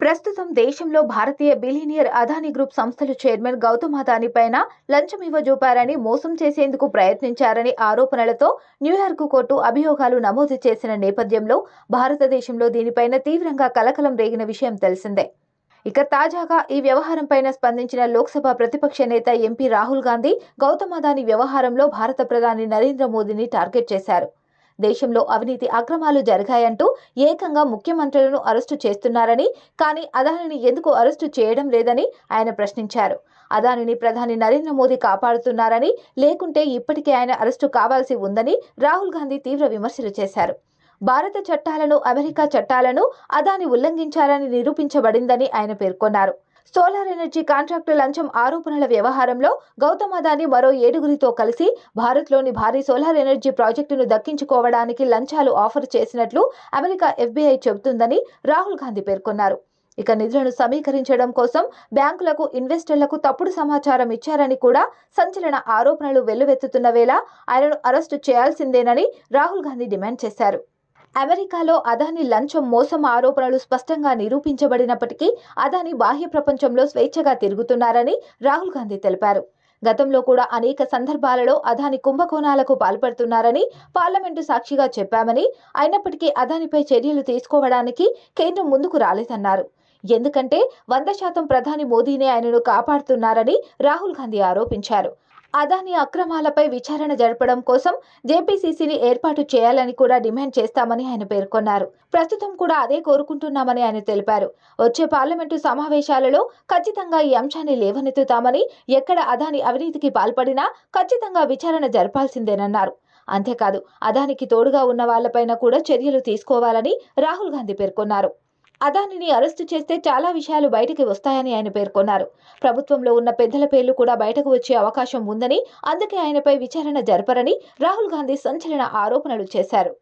ప్రస్తుతం దేశంలో భారతీయ బిలినియర్ అదానీ గ్రూప్ సంస్థల చైర్మన్ గౌతమ్ అదానీ పైన లంచం ఇవ్వజూపారని మోసం చేసేందుకు ప్రయత్నించారని ఆరోపణలతో న్యూయార్క్ కోర్టు అభియోగాలు నమోదు చేసిన నేపథ్యంలో భారతదేశంలో దీనిపైన తీవ్రంగా కలకలం రేగిన విషయం తెలిసిందే. ఇక తాజాగా ఈ వ్యవహారంపైన స్పందించిన లోక్సభ ప్రతిపక్ష నేత ఎంపీ రాహుల్ గాంధీ గౌతమ్ అదానీ వ్యవహారంలో భారత ప్రధాని నరేంద్ర మోదీని టార్గెట్ చేశారు. దేశంలో అవినీతి అక్రమాలు జరిగాయంటూ ఏకంగా ముఖ్యమంత్రులను అరెస్టు చేస్తున్నారని కానీ అదానిని ఎందుకు అరెస్టు చేయడం లేదని ఆయన ప్రశ్నించారు. అదానిని ప్రధాని నరేంద్ర మోదీ కాపాడుతున్నారని లేకుంటే ఇప్పటికే ఆయన అరెస్టు కావాల్సి ఉందని రాహుల్ గాంధీ తీవ్ర విమర్శలు చేశారు. భారత చట్టాలను అమెరికా చట్టాలను అదాని ఉల్లంఘించారని నిరూపించబడిందని ఆయన పేర్కొన్నారు. సోలార్ ఎనర్జీ కాంట్రాక్టు లంచం ఆరోపణల వ్యవహారంలో గౌతమ్ అదాని మరో ఏడుగురితో కలిసి భారత్లోని భారీ సోలార్ ఎనర్జీ ప్రాజెక్టును దక్కించుకోవడానికి లంచాలు ఆఫర్ చేసినట్లు అమెరికా ఎఫ్బీఐ చెబుతుందని రాహుల్ గాంధీ పేర్కొన్నారు. ఇక నిధులను సమీకరించడం కోసం బ్యాంకులకు ఇన్వెస్టర్లకు తప్పుడు సమాచారం ఇచ్చారని కూడా సంచలన ఆరోపణలు వెల్లువెత్తుతున్న వేళ ఆయనను అరెస్టు చేయాల్సిందేనని రాహుల్ గాంధీ డిమాండ్ చేశారు. అమెరికాలో అదాని లంచం మోసం ఆరోపణలు స్పష్టంగా నిరూపించబడినప్పటికీ అదాని బాహ్య ప్రపంచంలో స్వేచ్ఛగా తిరుగుతున్నారని రాహుల్ గాంధీ తెలిపారు. గతంలో కూడా అనేక సందర్భాలలో అదాని కుంభకోణాలకు పాల్పడుతున్నారని పార్లమెంటు సాక్షిగా చెప్పామని అయినప్పటికీ అదానిపై చర్యలు తీసుకోవడానికి కేంద్రం ముందుకు రాలేదన్నారు. ఎందుకంటే వంద శాతం ప్రధాని మోదీనే ఆయనను కాపాడుతున్నారని రాహుల్ గాంధీ ఆరోపించారు. అదాని అక్రమాలపై విచారణ జరపడం కోసం జేపీసీసీని ఏర్పాటు చేయాలని కూడా డిమాండ్ చేస్తామని ఆయన పేర్కొన్నారు. ప్రస్తుతం కూడా అదే కోరుకుంటున్నామని ఆయన తెలిపారు. వచ్చే పార్లమెంటు సమావేశాలలో ఖచ్చితంగా ఈ అంశాన్ని లేవనెత్తుతామని ఎక్కడ అదాని అవినీతికి పాల్పడినా ఖచ్చితంగా విచారణ జరపాల్సిందేనన్నారు. అంతేకాదు అదానికి తోడుగా ఉన్న వాళ్ళపైన కూడా చర్యలు తీసుకోవాలని రాహుల్ గాంధీ పేర్కొన్నారు. అదానిని అరెస్టు చేస్తే చాలా విషయాలు బయటికి వస్తాయని ఆయన పేర్కొన్నారు. ప్రభుత్వంలో ఉన్న పెద్దల పేర్లు కూడా బయటకు వచ్చే అవకాశం ఉందని అందుకే ఆయనపై విచారణ జరపరని రాహుల్ గాంధీ సంచలన ఆరోపణలు చేశారు.